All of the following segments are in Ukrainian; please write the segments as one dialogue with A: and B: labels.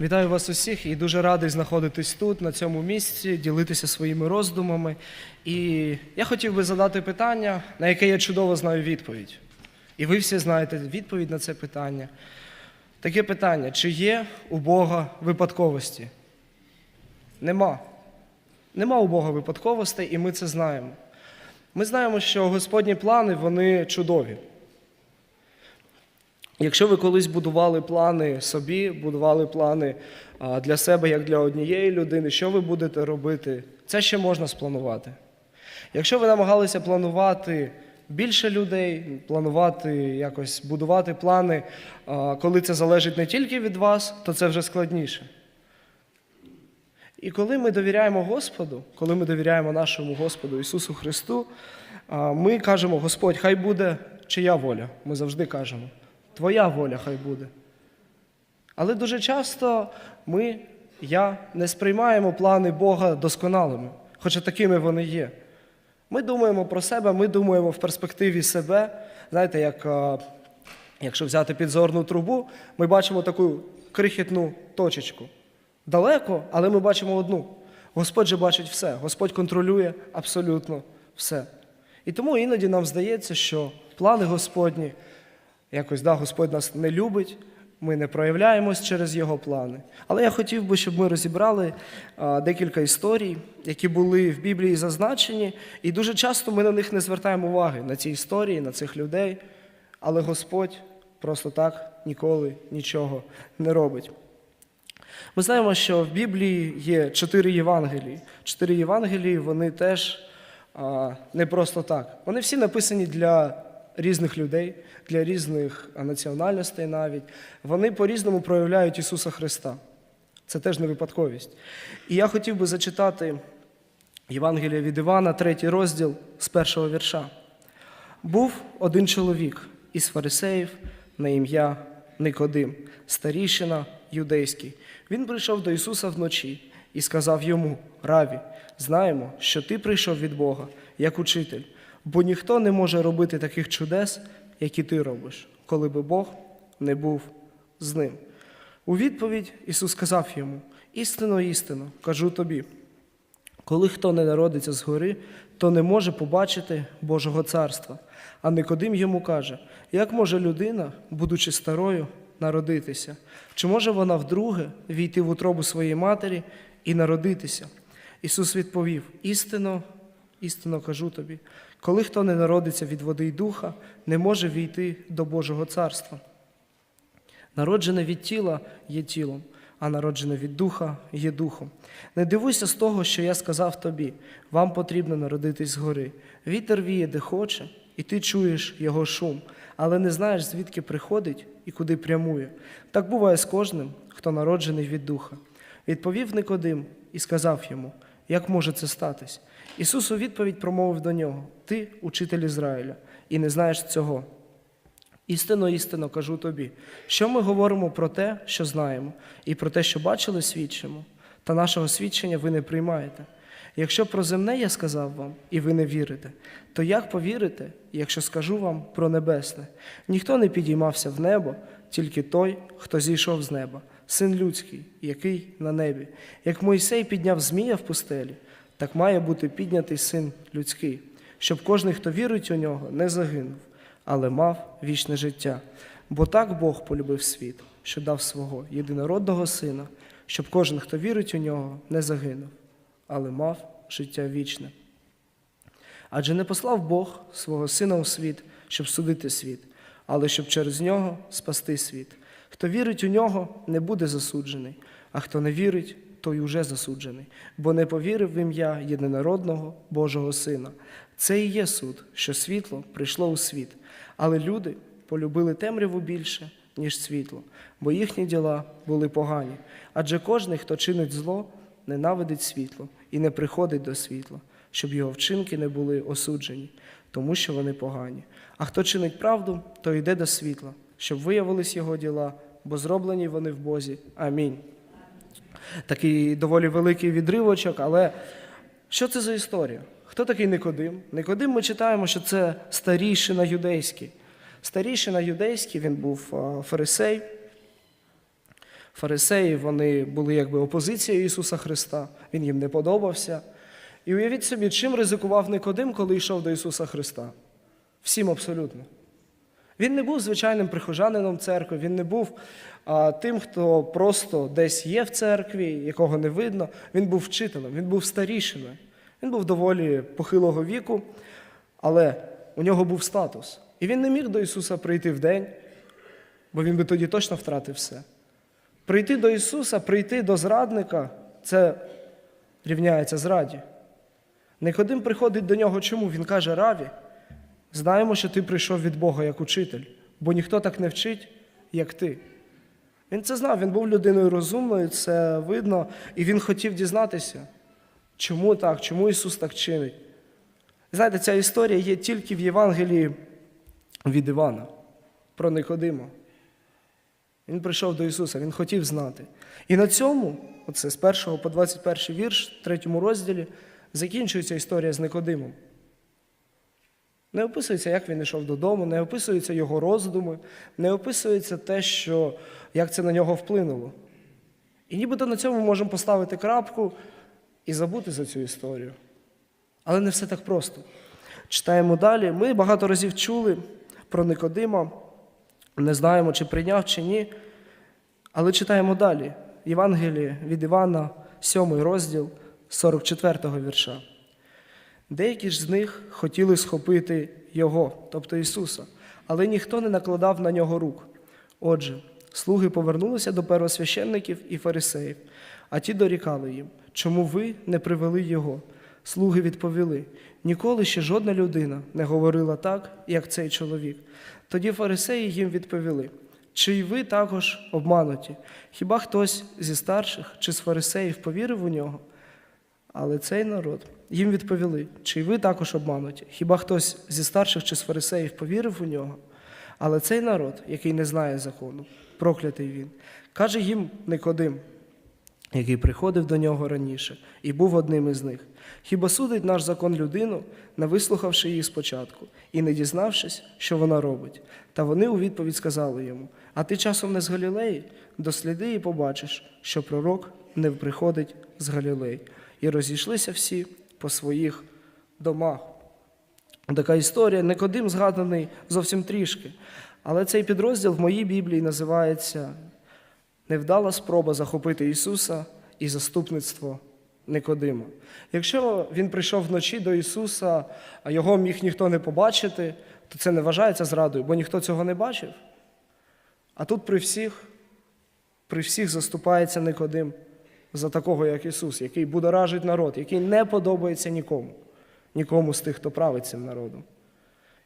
A: Вітаю вас усіх і дуже радий знаходитись тут, на цьому місці, ділитися своїми роздумами. І я хотів би задати питання, на яке я чудово знаю відповідь. І ви всі знаєте відповідь на це питання. Таке питання: чи є у Бога випадковості? Нема. Нема у Бога випадковостей, і ми це знаємо. Ми знаємо, що Господні плани вони чудові. Якщо ви колись будували плани собі, будували плани для себе як для однієї людини, що ви будете робити? Це ще можна спланувати. Якщо ви намагалися планувати більше людей, планувати якось будувати плани, коли це залежить не тільки від вас, то це вже складніше. І коли ми довіряємо Господу, коли ми довіряємо нашому Господу Ісусу Христу, ми кажемо, Господь, хай буде чия воля. Ми завжди кажемо, Твоя воля хай буде. Але дуже часто ми, я, не сприймаємо плани Бога досконалими, хоча такими вони є. Ми думаємо про себе, ми думаємо в перспективі себе. Знаєте, як, якщо взяти підзорну трубу, ми бачимо таку крихітну точечку. Далеко, але ми бачимо одну. Господь же бачить все, Господь контролює абсолютно все. І тому іноді нам здається, що плани Господні, якось да, Господь нас не любить, ми не проявляємось через Його плани. Але я хотів би, щоб ми розібрали декілька історій, які були в Біблії зазначені, і дуже часто ми на них не звертаємо уваги, на ці історії, на цих людей. Але Господь просто так ніколи нічого не робить. Ми знаємо, що в Біблії є чотири Євангелії. Чотири Євангелії вони теж не просто так. Вони всі написані для різних людей, для різних національностей навіть. Вони по-різному проявляють Ісуса Христа. Це теж не випадковість. І я хотів би зачитати Євангелія від Івана, третій розділ з першого вірша. Був один чоловік із фарисеїв на ім'я Никодим, старішина юдейський. Він прийшов до Ісуса вночі і сказав йому: Раві, знаємо, що ти прийшов від Бога як учитель, бо ніхто не може робити таких чудес, які ти робиш, коли би Бог не був з ним. У відповідь Ісус сказав йому: істинно, істинно, кажу тобі. Коли хто не народиться згори, то не може побачити Божого царства. А Никодим йому каже: як може людина, будучи старою, народитися? Чи може вона вдруге війти в утробу своєї матері і народитися? Ісус відповів: істинно, істинно кажу тобі, коли хто не народиться від води й духа, не може війти до Божого царства. Народжене від тіла є тілом, а народжене від духа є духом. Не дивуйся з того, що я сказав тобі. Вам потрібно народитись згори. Вітер віє, де хоче, і ти чуєш його шум, але не знаєш, звідки приходить і куди прямує. Так буває з кожним, хто народжений від духа. Відповів Никодим і сказав йому, як може це статись? Ісус у відповідь промовив до нього: Ти учитель Ізраїля, і не знаєш цього. Істинно, істинно кажу тобі, що ми говоримо про те, що знаємо, і про те, що бачили, свідчимо, та нашого свідчення ви не приймаєте. Якщо про земне я сказав вам, і ви не вірите, то як повірите, якщо скажу вам про небесне? Ніхто не підіймався в небо, тільки той, хто зійшов з неба, син людський, який на небі. Як Мойсей підняв змія в пустелі, так має бути піднятий син людський, щоб кожен, хто вірить у нього, не загинув але мав вічне життя. Бо так Бог полюбив світ, що дав свого єдинородного сина, щоб кожен, хто вірить у нього, не загинув, але мав життя вічне. Адже не послав Бог свого Сина у світ, щоб судити світ, але щоб через нього спасти світ. Хто вірить у нього, не буде засуджений, а хто не вірить, той уже засуджений, бо не повірив в ім'я єдинородного Божого Сина. Це і є суд, що світло прийшло у світ, але люди полюбили темряву більше, ніж світло, бо їхні діла були погані. Адже кожен, хто чинить зло, ненавидить світло і не приходить до світла, щоб його вчинки не були осуджені, тому що вони погані. А хто чинить правду, то йде до світла, щоб виявились його діла, бо зроблені вони в Бозі. Амінь. Такий доволі великий відривочок, але що це за історія? Хто такий Никодим? Никодим ми читаємо, що це старішина юдейський. Старішина юдейський, він був фарисей. Фарисеї вони були якби опозицією Ісуса Христа, Він їм не подобався. І уявіть собі, чим ризикував Никодим, коли йшов до Ісуса Христа? Всім абсолютно. Він не був звичайним прихожанином церкви, він не був а, тим, хто просто десь є в церкві, якого не видно. Він був вчителем, він був старішиною. Він був доволі похилого віку, але у нього був статус. І він не міг до Ісуса прийти в день, бо він би тоді точно втратив все. Прийти до Ісуса, прийти до зрадника це рівняється зраді. Никодим приходить до нього чому? Він каже: Раві, знаємо, що ти прийшов від Бога як учитель, бо ніхто так не вчить, як ти. Він це знав, він був людиною розумною, це видно, і він хотів дізнатися, чому так, чому Ісус так чинить. Знаєте, ця історія є тільки в Євангелії від Івана про Никодима. Він прийшов до Ісуса, Він хотів знати. І на цьому, оце з 1 по 21 вірш, в третьому розділі, закінчується історія з Никодимом. Не описується, як він йшов додому, не описуються його роздуми, не описується те, що, як це на нього вплинуло. І нібито на цьому можемо поставити крапку і забути за цю історію. Але не все так просто. Читаємо далі. Ми багато разів чули про Никодима, не знаємо, чи прийняв, чи ні. Але читаємо далі. Євангеліє від Івана, 7 розділ 44 вірша. Деякі ж з них хотіли схопити Його, тобто Ісуса, але ніхто не накладав на нього рук. Отже, слуги повернулися до первосвященників і фарисеїв, а ті дорікали їм, чому ви не привели Його? Слуги відповіли: ніколи ще жодна людина не говорила так, як цей чоловік. Тоді фарисеї їм відповіли: чи й ви також обмануті? Хіба хтось зі старших чи з фарисеїв повірив у нього? Але цей народ їм відповіли: чи ви також обмануті? Хіба хтось зі старших чи з фарисеїв повірив у нього? Але цей народ, який не знає закону, проклятий він, каже їм Никодим, який приходив до нього раніше і був одним із них. Хіба судить наш закон людину, не вислухавши її спочатку, і не дізнавшись, що вона робить? Та вони у відповідь сказали йому: А ти часом не з Галілеї? Досліди і побачиш, що пророк не приходить з Галілеї. І розійшлися всі по своїх домах. Така історія, Никодим згаданий зовсім трішки. Але цей підрозділ в моїй Біблії називається Невдала спроба захопити Ісуса і заступництво Никодима. Якщо він прийшов вночі до Ісуса, а його міг ніхто не побачити, то це не вважається зрадою, бо ніхто цього не бачив. А тут при всіх, при всіх заступається Никодим за такого, як Ісус, який будоражить народ, який не подобається нікому, нікому з тих, хто править цим народом.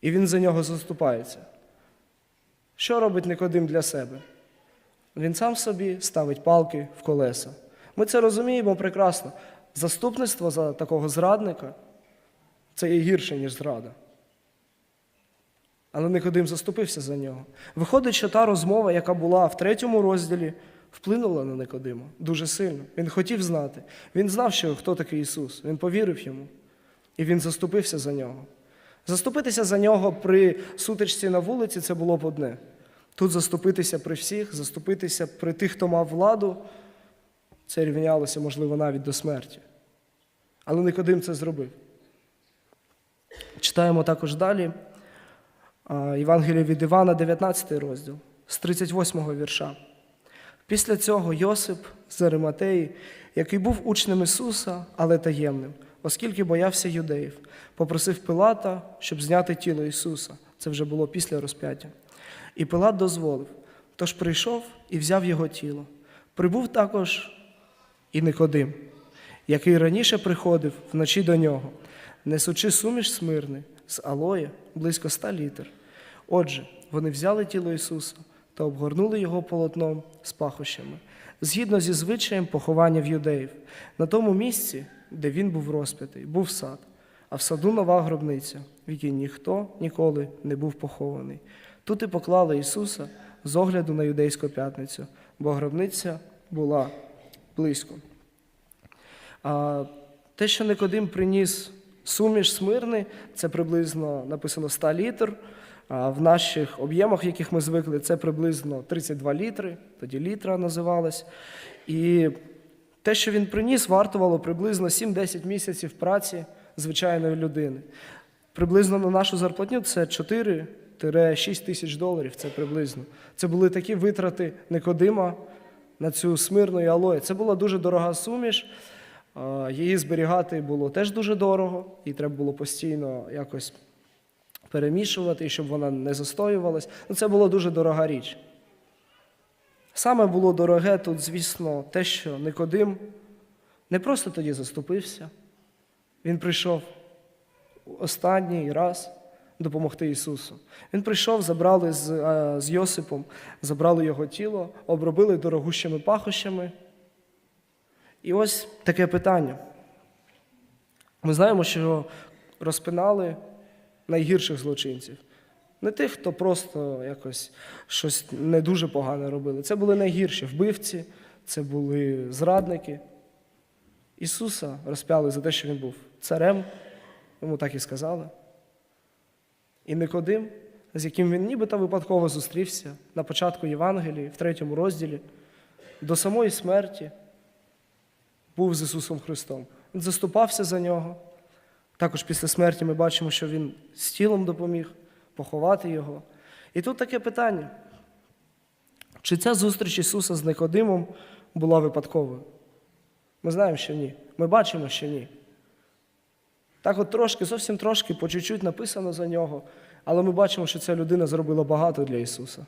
A: І він за нього заступається. Що робить Никодим для себе? Він сам собі ставить палки в колеса. Ми це розуміємо прекрасно. Заступництво за такого зрадника це є гірше, ніж зрада. Але Никодим заступився за нього. Виходить, що та розмова, яка була в третьому розділі, вплинула на Никодима дуже сильно. Він хотів знати. Він знав, що хто такий Ісус. Він повірив йому. І він заступився за нього. Заступитися за нього при сутичці на вулиці це було б одне. Тут заступитися при всіх, заступитися при тих, хто мав владу, це рівнялося, можливо, навіть до смерті. Але Никодим це зробив. Читаємо також далі Євангеліє від Івана, 19 розділ, з 38 вірша. Після цього Йосип з Ариматеї, який був учнем Ісуса, але таємним, оскільки боявся юдеїв, попросив Пилата, щоб зняти тіло Ісуса. Це вже було після розп'яття. І Пилат дозволив. Тож прийшов і взяв його тіло. Прибув також і Никодим, який раніше приходив вночі до нього, несучи суміш смирни з алоє близько ста літр. Отже, вони взяли тіло Ісуса та обгорнули його полотном з пахощами, згідно зі звичаєм поховання в юдеїв. На тому місці, де він був розп'ятий, був сад, а в саду нова гробниця, в якій ніхто ніколи не був похований. Тут і поклали Ісуса з огляду на юдейську п'ятницю, бо гробниця була близько. А те, що Никодим приніс суміш смирни, це приблизно написано 100 літр. В наших об'ємах, яких ми звикли, це приблизно 32 літри, тоді літра називалось. І те, що він приніс, вартувало приблизно 7-10 місяців праці звичайної людини. Приблизно на нашу зарплатню це 4-6 тисяч доларів. Це приблизно. Це були такі витрати Никодима на цю смирну і алоє. Це була дуже дорога суміш. Її зберігати було теж дуже дорого, і треба було постійно якось перемішувати, щоб вона не застоювалась. Ну, це була дуже дорога річ. Саме було дороге тут, звісно, те, що Никодим не просто тоді заступився, він прийшов останній раз допомогти Ісусу. Він прийшов, забрали з, е, з Йосипом, забрали його тіло, обробили дорогущими пахощами. І ось таке питання. Ми знаємо, що розпинали найгірших злочинців. Не тих, хто просто якось щось не дуже погане робили. Це були найгірші вбивці, це були зрадники. Ісуса розп'яли за те, що Він був царем, йому так і сказали. І Никодим, з яким він нібито випадково зустрівся на початку Євангелії, в третьому розділі, до самої смерті був з Ісусом Христом. Він заступався за нього. Також після смерті ми бачимо, що він з тілом допоміг поховати його. І тут таке питання: чи ця зустріч Ісуса з Никодимом була випадковою? Ми знаємо, що ні. Ми бачимо, що ні. Так от трошки, зовсім трошки, по чуть-чуть написано за нього, але ми бачимо, що ця людина зробила багато для Ісуса,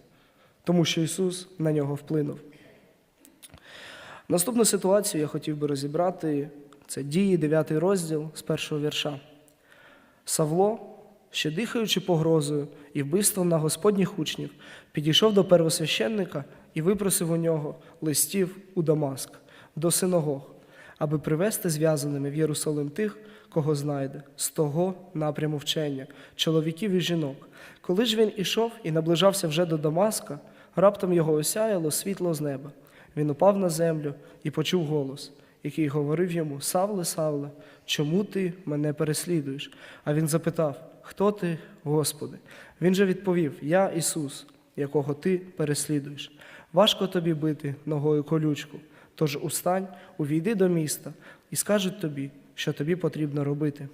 A: тому що Ісус на нього вплинув. Наступну ситуацію я хотів би розібрати. Це дії, 9 розділ з першого вірша. Савло, ще дихаючи погрозою і вбивством на Господніх учнів, підійшов до первосвященника і випросив у нього листів у Дамаск, до синагог, аби привести зв'язаними в Єрусалим тих, кого знайде, з того напряму вчення, чоловіків і жінок. Коли ж він ішов і наближався вже до Дамаска, раптом його осяяло світло з неба. Він упав на землю і почув голос, який говорив йому: Савле, Савле, чому ти мене переслідуєш? А він запитав: Хто ти, Господи? Він же відповів: Я Ісус, якого ти переслідуєш. Важко тобі бити ногою колючку. Тож устань, увійди до міста і скажуть тобі, що тобі потрібно робити.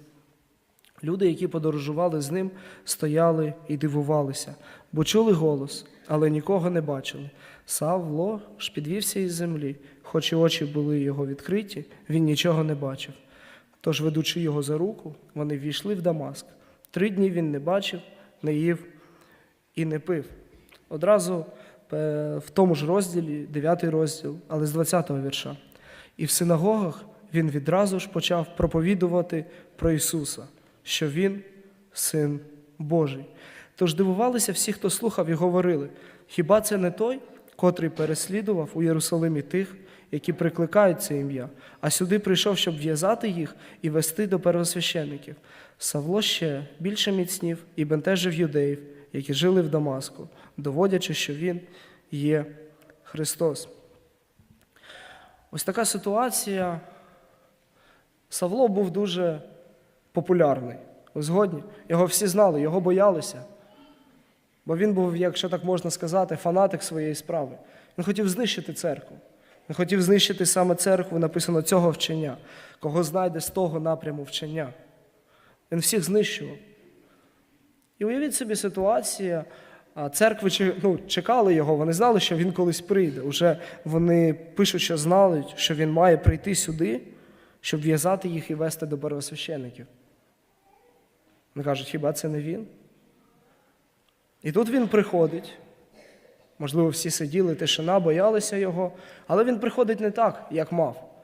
A: Люди, які подорожували з ним, стояли і дивувалися, бо чули голос, але нікого не бачили. Савло ж підвівся із землі, хоч і очі були його відкриті, він нічого не бачив. Тож, ведучи його за руку, вони ввійшли в Дамаск. Три дні він не бачив, не їв і не пив. Одразу е, в тому ж розділі, 9 розділ, але з 20-го вірша. І в синагогах він відразу ж почав проповідувати про Ісуса, що Він син Божий. Тож дивувалися всі, хто слухав, і говорили: хіба це не той, котрий переслідував у Єрусалимі тих, які прикликають це ім'я, а сюди прийшов, щоб в'язати їх і вести до первосвящеників. Савло ще більше міцнів і бентежив юдеїв, які жили в Дамаску, доводячи, що він є Христос. Ось така ситуація. Савло був дуже популярний. Згодні? Його всі знали, його боялися. Бо він був, якщо так можна сказати, фанатик своєї справи. Він хотів знищити церкву. Він хотів знищити саме церкву, написано цього вчення, кого знайде з того напряму вчення. Він всіх знищував. І уявіть собі ситуація, а церкви ну, чекали його, вони знали, що він колись прийде. Уже вони пишуть, що знали, що він має прийти сюди, щоб в'язати їх і вести до первосвящеників. Вони кажуть, хіба це не він? І тут він приходить. Можливо, всі сиділи, тишина, боялися його, але він приходить не так, як мав.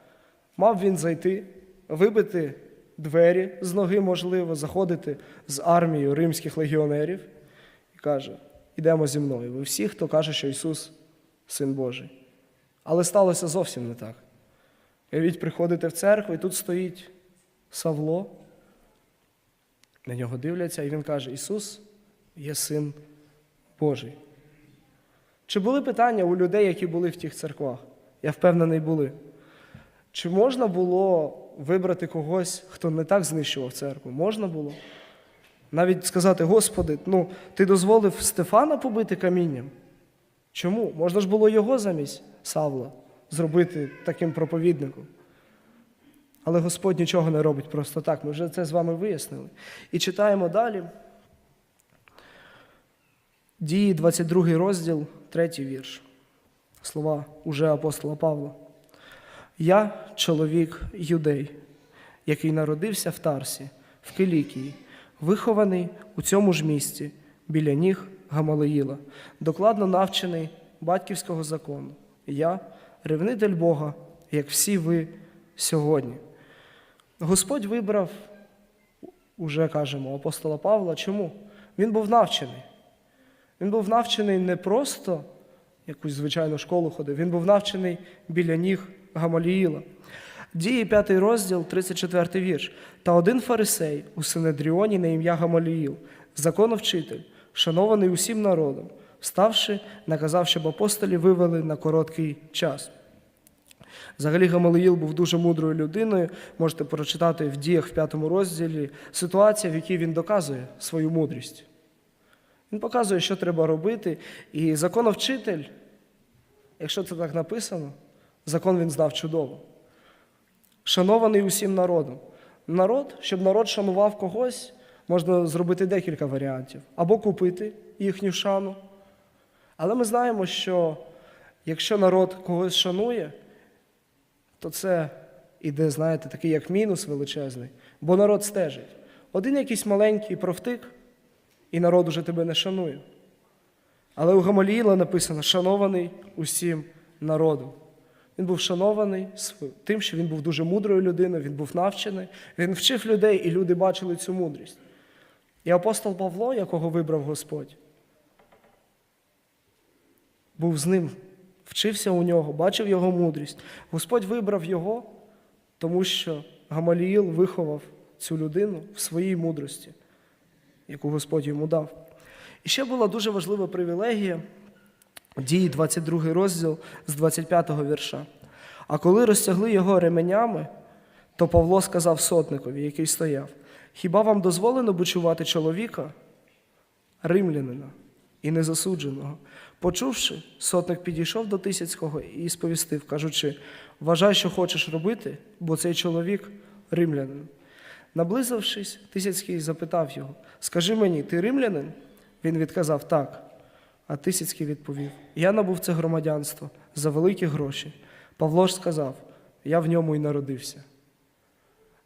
A: Мав він зайти, вибити двері з ноги, можливо, заходити з армією римських легіонерів і каже: Ідемо зі мною. Ви всі, хто каже, що Ісус син Божий. Але сталося зовсім не так. Уявіть, приходите в церкву, і тут стоїть Савло. На нього дивляться, і він каже: Ісус є син Божий. Чи були питання у людей, які були в тих церквах? Я впевнений, були. Чи можна було вибрати когось, хто не так знищував церкву? Можна було? Навіть сказати, Господи, ну, ти дозволив Стефана побити камінням? Чому? Можна ж було його замість Савла зробити таким проповідником. Але Господь нічого не робить просто так. Ми вже це з вами вияснили. І читаємо далі. Дії, 22 розділ, 3 вірш. Слова уже апостола Павла. Я чоловік юдей, який народився в Тарсі, в Килікії, вихований у цьому ж місті, біля ніг Гамалеїла, докладно навчений батьківського закону. Я ревнитель Бога, як всі ви сьогодні. Господь вибрав, уже кажемо, апостола Павла. Чому? Він був навчений. Він був навчений не просто якусь звичайну школу ходив, він був навчений біля ніг Гамаліїла. Дії 5 розділ, 34 вірш. Та один фарисей у Синедріоні на ім'я Гамаліїл, законовчитель, шанований усім народом, вставши, наказав, щоб апостолі вивели на короткий час. Взагалі Гамалиїл був дуже мудрою людиною. Можете прочитати в діях в п'ятому розділі ситуація, в якій він доказує свою мудрість. Він показує, що треба робити. І законовчитель, якщо це так написано, закон він знав чудово. Шанований усім народом. Народ, щоб народ шанував когось, можна зробити декілька варіантів. Або купити їхню шану. Але ми знаємо, що якщо народ когось шанує, то це іде, знаєте, такий як мінус величезний, бо народ стежить. Один якийсь маленький провтик, і народ уже тебе не шанує. Але у Гамаліїла написано шанований усім народом. Він був шанований тим, що він був дуже мудрою людиною, він був навчений, він вчив людей, і люди бачили цю мудрість. І апостол Павло, якого вибрав Господь, був з ним, вчився у нього, бачив його мудрість. Господь вибрав його, тому що Гамаліїл виховав цю людину в своїй мудрості, яку Господь йому дав. І ще була дуже важлива привілегія, дії 22 розділ з 25 вірша. А коли розтягли його ременями, то Павло сказав сотникові, який стояв: Хіба вам дозволено бучувати чоловіка, римлянина і незасудженого? Почувши, сотник підійшов до Тисяцького і сповістив, кажучи: Вважай, що хочеш робити, бо цей чоловік римлянин. Наблизившись, Тисяцький запитав його: Скажи мені, ти римлянин? Він відказав так. А Тисяцький відповів: Я набув це громадянство за великі гроші. Павло ж сказав: Я в ньому і народився.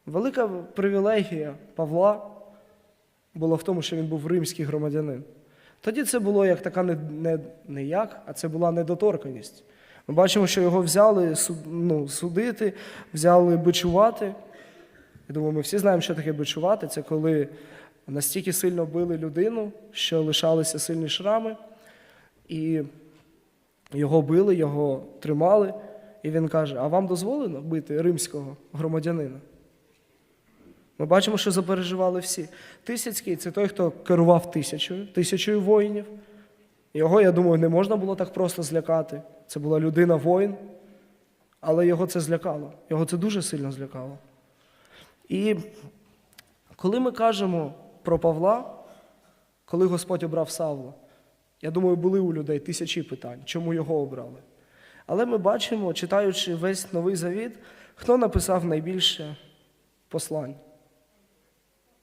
A: Велика привілегія Павла була в тому, що він був римський громадянин. Тоді це було як така не, не, не як, а це була недоторканість. Ми бачимо, що його взяли ну, судити, взяли бичувати. Я думаю, ми всі знаємо, що таке бичувати. Це коли настільки сильно били людину, що лишалися сильні шрами, і його били, його тримали. І він каже: А вам дозволено бити римського громадянина? Ми бачимо, що запереживали всі. Тисяцький це той, хто керував тисячою, тисячою воїнів. Його, я думаю, не можна було так просто злякати. Це була людина воїн, але його це злякало. Його це дуже сильно злякало. І коли ми кажемо про Павла, коли Господь обрав Савла, я думаю, були у людей тисячі питань, чому його обрали. Але ми бачимо, читаючи весь новий завіт, хто написав найбільше послань?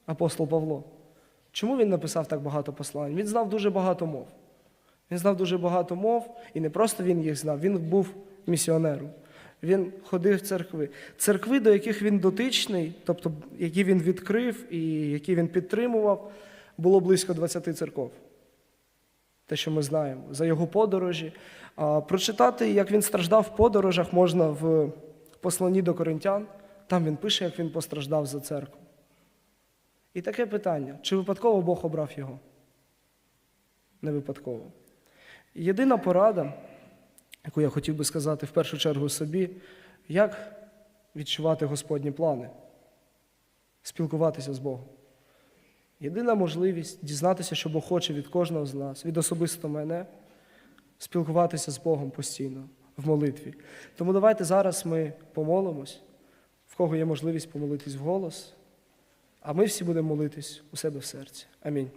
A: Апостол Павло. Чому він написав так багато послань? Він знав дуже багато мов. Він знав дуже багато мов, і не просто він їх знав, він був місіонером. Він ходив в церкви. Церкви, до яких він дотичний, тобто які він відкрив і які він підтримував, було близько 20 церков. Те, що ми знаємо, за його подорожі. А прочитати, як він страждав в подорожах, можна в посланні до коринтян. Там він пише, як він постраждав за церкву. І таке питання: чи випадково Бог обрав його? Не випадково. Єдина порада, яку я хотів би сказати в першу чергу собі, як відчувати Господні плани, спілкуватися з Богом. Єдина можливість дізнатися, що Бог хоче від кожного з нас, від особисто мене, спілкуватися з Богом постійно в молитві. Тому давайте зараз ми помолимось, в кого є можливість помолитись вголос. а ми всі будемо молитись у себе в серці. Амінь.